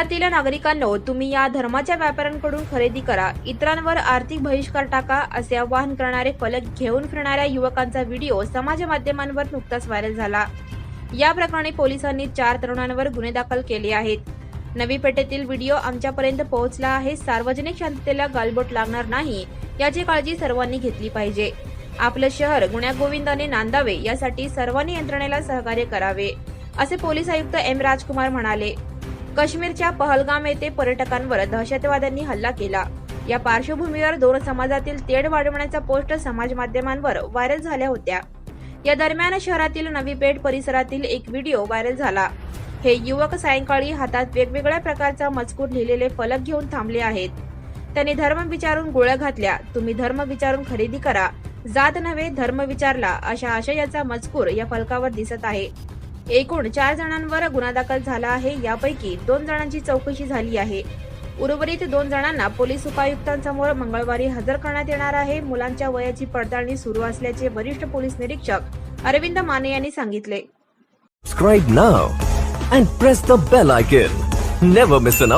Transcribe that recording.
शहरातील नागरिकांनो तुम्ही या धर्माच्या व्यापाऱ्यांकडून खरेदी करा. इतरांवर आर्थिक बहिष्कार टाका असे आवाहन करणारे फलक घेऊन फिरणाऱ्या युवकांचा व्हिडिओ समाज माध्यमांवर नुकताच व्हायरल झाला. या प्रकरणी पोलिसांनी चार तरुणांवर गुन्हे दाखल केले आहेत. नवी पेठेतील व्हिडिओ आमच्यापर्यंत पोहोचला आहे. सार्वजनिक शांततेला गालबोट लागणार नाही याची काळजी सर्वांनी घेतली पाहिजे. आपलं शहर गुण्यागोविंदाने नांदावे यासाठी सर्वांनी यंत्रणेला सहकार्य करावे असे पोलीस आयुक्त एम राजकुमार म्हणाले. काश्मीरच्या पहलगाम येथे पर्यटकांवर दहशतवाद्यांनी हल्ला केला. या पार्श्वभूमीवर दोन समाजातील तेढ वाढवण्याचा पोस्ट समाज माध्यमांवर व्हायरल झाल्या होत्या. या दरम्यान शहरातील नवी पेठ परिसरातील एक व्हिडिओ व्हायरल झाला. हे युवक सायंकाळी हातात वेगवेगळ्या प्रकारचा मजकूर लिहिलेले फलक घेऊन थांबले आहेत. त्यांनी धर्म विचारून गोळ्या घातल्या. तुम्ही धर्म विचारून खरेदी करा. जात नव्हे धर्म विचारला अशा आशयाचा मजकूर या फलकावर दिसत आहे. एकूण चार जणांवर गुन्हा दाखल झाला आहे यापैकी दोन जणांची चौकशी झाली आहे उर्वरित दोन जणांना पोलीस उपायुक्तांसमोर मंगळवारी हजर करण्यात येणार आहे मुलांच्या वयाची पडताळणी सुरू असल्याचे वरिष्ठ पोलीस निरीक्षक अरविंद माने यांनी सांगितले Subscribe now and press the bell icon. Never miss an.